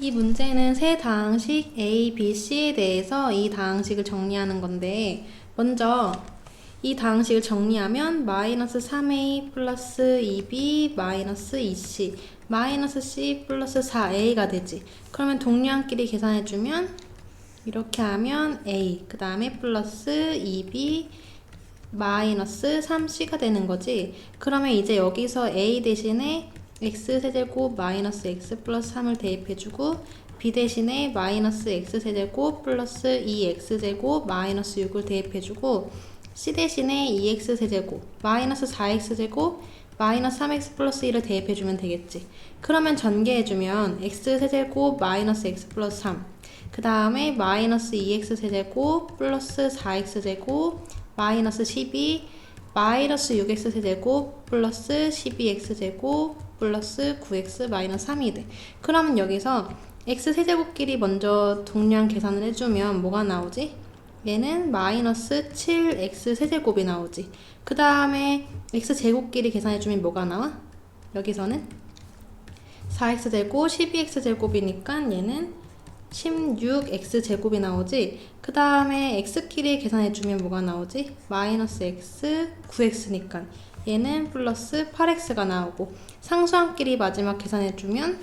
이 문제는 세 다항식 A, B, C에 대해서 이 다항식을 정리하는 건데 먼저 이 다항식을 정리하면 마이너스 3A 플러스 2B 마이너스 2C 마이너스 C 플러스 4A가 되지. 그러면 동량끼리 계산해주면 이렇게 하면 A 그 다음에 플러스 2B 마이너스 3C가 되는 거지. 그러면 이제 여기서 A 대신에 x 세제곱 마이너스 x 플러스 3을 대입해주고 b 대신에 마이너스 x 세제곱 플러스 2x 제곱 마이너스 6을 대입해주고 c 대신에 2x 세제곱 마이너스 4x 제곱 마이너스 3x 플러스 1을 대입해주면 되겠지. 그러면 전개해주면 x 세제곱 마이너스 x 플러스 3. 그 다음에 마이너스 2x 세제곱 플러스 4x 제곱 마이너스 12 마이너스 6x 세제곱 플러스 12x 제곱 플러스 9x 마이너스 3이 돼. 그러면 여기서 x 세제곱끼리 먼저 동량 계산을 해주면 뭐가 나오지? 얘는 마이너스 7x 세제곱이 나오지. 그 다음에 x 제곱끼리 계산해주면 뭐가 나와? 여기서는 4x 제곱, 12x 제곱이니까 얘는 16x 제곱이 나오지. 그 다음에 x끼리 계산해주면 뭐가 나오지? 마이너스 x, 9x니까 얘는 플러스 8x가 나오고 상수항끼리 마지막 계산해주면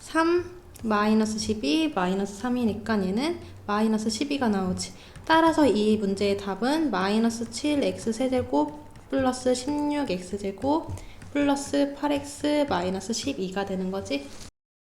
3 마이너스 12 마이너스 3이니까 얘는 마이너스 12가 나오지. 따라서 이 문제의 답은 마이너스 7x 세제곱 플러스 16x 제곱 플러스 8x 마이너스 12가 되는 거지.